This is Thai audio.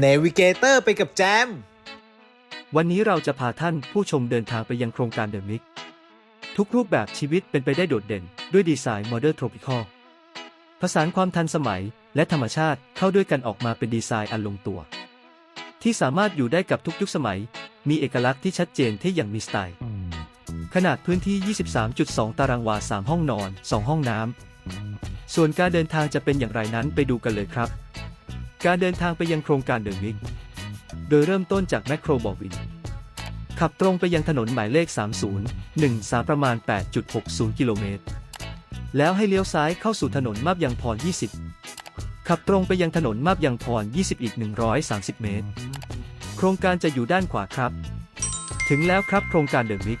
เนวิเกเตอร์ไปกับแจม วันนี้เราจะพาท่านผู้ชมเดินทางไปยังโครงการเดอะมิก ทุกรูปแบบชีวิตเป็นไปได้โดดเด่น ด้วยดีไซน์โมเดิร์นทรอปิคอลผสานความทันสมัยและธรรมชาติเข้าด้วยกันออกมาเป็นดีไซน์อันลงตัว ที่สามารถอยู่ได้กับทุกยุคสมัย มีเอกลักษณ์ที่ชัดเจนที่อย่างมีสไตล์ ขนาดพื้นที่ 23.2 ตารางวา 3 ห้องนอน 2 ห้องน้ำส่วนการเดินทางจะเป็นอย่างไรนั้นไปดูกันเลยครับ การเดินทางไปยังโครงการเดอะมิกโดยเริ่มต้นจากแมคโครบอวิน ขับตรงไปยังถนนหมายเลข 3013 ประมาณ 8.60 กิโลเมตร แล้วให้เลี้ยวซ้ายเข้าสู่ถนนมาบยังพร 20 ขับตรงไปยังถนนมาบยังพร 20 อีก 130 เมตร โครงการจะอยู่ด้านขวาครับ ถึงแล้วครับโครงการเดอะมิก